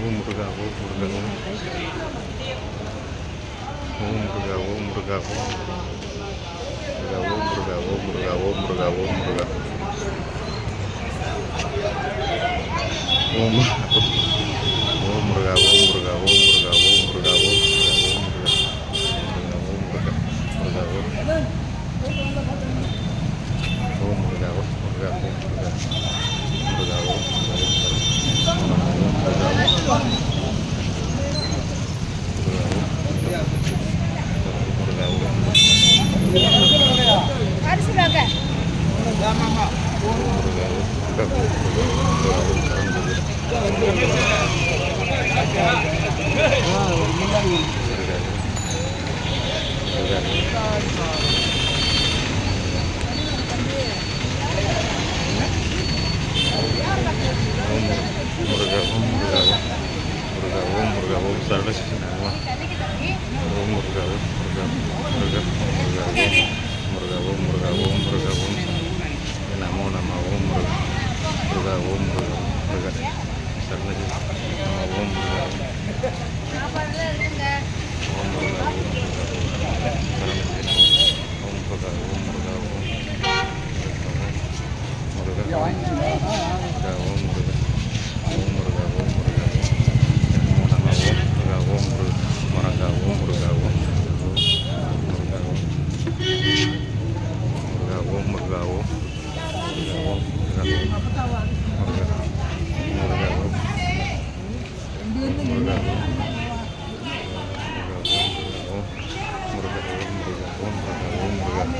ஓம் முருகா ஓம் முருகா ஓம் முருகா ஓம் முருகா ஓம் முருகா ஓம் முருகா ஓம் முருகா ஓம் முருகா ஓம் ஓம் முருகா ஓம் முருகா ஓம் முருகா ஓம் முருகா ஓம் முருகா ஓம் முருகா ஓம் முருகா முருகா ஓம் ஓம் முருகா ஓம் முருகா ஓம் முருகா முருகா ஓம் முருகா ஓம் முருகா ஓம் அரிசி வாங்க ஓம் முருகா ஓம் முருகா முருகா முருகா ஓம் முருகா ஓம் முருகா ஓம் நமோ நம ஓம் முருகா முருகா ஓம் முருகா முருகா சர்வீஸ் ஓம் முருகா ஓம் முருகா ஓம் முருகா சரணஜி ஓம் முருகா ஓம் முருகா ஓம் முருகா ஓம் முருகா ஓம் முருகா ஓம் முருகா ஓம் முருகா நமோ நம ஓம் முருகா ஓம் முருகா முருகா ஓம் முருகா ஓம் முருகா ஓம் முருகா ஓம் ஓம் முருகா ஓம் முருகா ஓம் முருகா ஓம்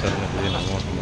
சரணபதி நமோ நம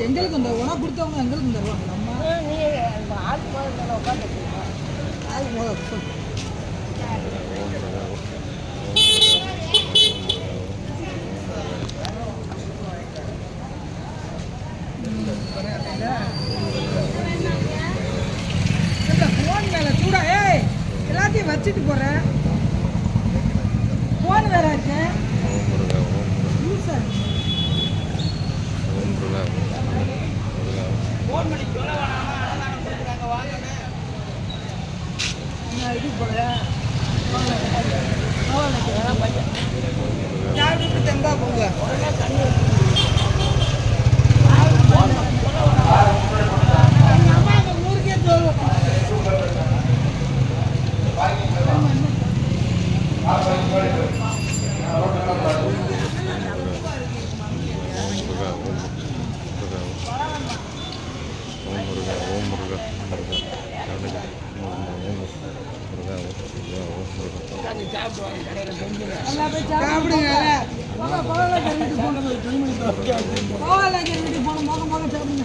அதுக்கு எங்களுக்கு இந்த உணவு கொடுத்தவங்க எங்களுக்கு தருவாங்க நம்ம நீ ஆள் உட்காந்துருக்கீங்க. அது முதல்ல இந்த ஃபோன் மேலே சூடா ஏய் எல்லாத்தையும் வச்சுட்டு போகிறேன் இது போகிறேன் தெங்கா போங்க? உடனே தண்ணி ஓம் முருகா ஓம் முருகா முருகா. சாப்பிடுங்க போன போக போக சாப்பிடுங்க